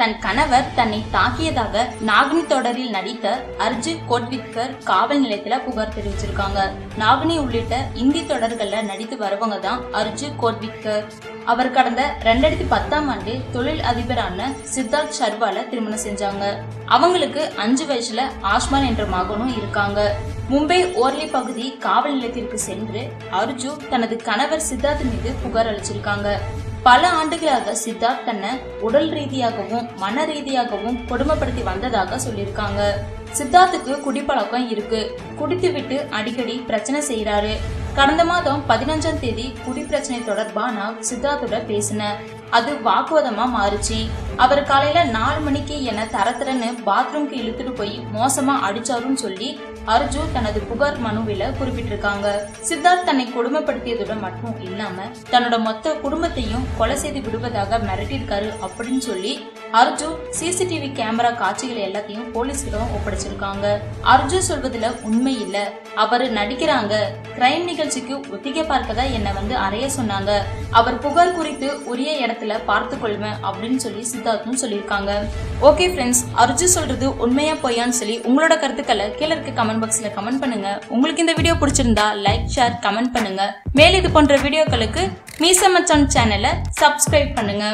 தன் கணவர் தன்னை தாக்கியதாக நாகினி தொடரில் நடித்த அர்ஜு கோட்வித்கர் காவல் நிலையத்துல புகார் தெரிவிச்சிருக்காங்க. நாகினி உள்ளிட்ட இந்தி தொடர்கள்ல நடித்து வரவங்க தான் அர்ஜு கோட்வித்கர். அவர் கடந்த ரெண்டாயிரத்தி பத்தாம் ஆண்டு தொழில் அதிபரான சித்தார்த் சர்வால திருமணம் செஞ்சாங்க. அவங்களுக்கு அஞ்சு வயசுல ஆஸ்மான் என்ற மகனும் இருக்காங்க. மும்பை ஓர்லி பகுதி காவல் நிலையத்திற்கு சென்று அர்ஜு தனது கணவர் சித்தார்த் மீது புகார் அளிச்சிருக்காங்க. பல ஆண்டுகளாக சித்தார்த் தன்னை உடல் ரீதியாகவும் மன ரீதியாகவும் கொடுமைப்படுத்தி வந்ததாக சொல்லியிருக்காங்க. சித்தார்த்துக்கு குடிப்பழக்கம் இருக்கு. குடித்துவிட்டு அடிக்கடி பிரச்சனை செய்யறாரு கடந்த மாதம் பதினஞ்சாம் தேதி குடி பிரச்சனை தொடர்பா நான் சித்தார்த்துடன் பேசினேன் அது வாக்குவாதமா மாறுச்சு. அவர் காலையில நாலு மணிக்கு என்ன தரத்தரன்னு பாத்ரூம்க்கு இழுத்துட்டு போய் மோசமா அடிச்சாருன்னு சொல்லி அர்ஜு தனது புகார் மனுவில குறிப்பிட்டிருக்காங்க. சித்தார்த் தன்னை கொடுமைப்படுத்தியதோட மட்டும் இல்லாம தன்னோட மொத்த குடும்பத்தையும் கொலை செய்து விடுவதாக மிரட்டியிருக்காரு அப்படின்னு சொல்லி அர்ஜு சிசிடிவி கேமரா காட்சிகள் எல்லாத்தையும் போலீஸ்கிடம் ஒப்படைச்சிருக்காங்க. அர்ஜு சொல்வதுல உண்மை இல்ல. அவர் நடிக்கிறாங்க. கிரைம் நிகழ்ச்சிக்கு ஒத்திகை பார்க்கதா என்னை வந்து அறைய சொன்னாங்க. அவர் புகார் குறித்து உரிய இடத்துல பார்த்து கொள்வேன் அப்படின்னு சொல்லி சித்தார்த்தும் சொல்லியிருக்காங்க. ஓகே ஃப்ரெண்ட்ஸ் அர்ஜு சொல்றது உண்மையா பொய்யான்னு சொல்லி உங்களோட கருத்துக்களை கீழே இருக்க கமெண்ட் பாக்ஸ்ல கமெண்ட் பண்ணுங்க. உங்களுக்கு இந்த வீடியோ பிடிச்சிருந்தா லைக் ஷேர் கமெண்ட் பண்ணுங்க. மேலும் இது போன்ற வீடியோக்களுக்கு மீசமச்சான் சேனலை சப்ஸ்கிரைப் பண்ணுங்க.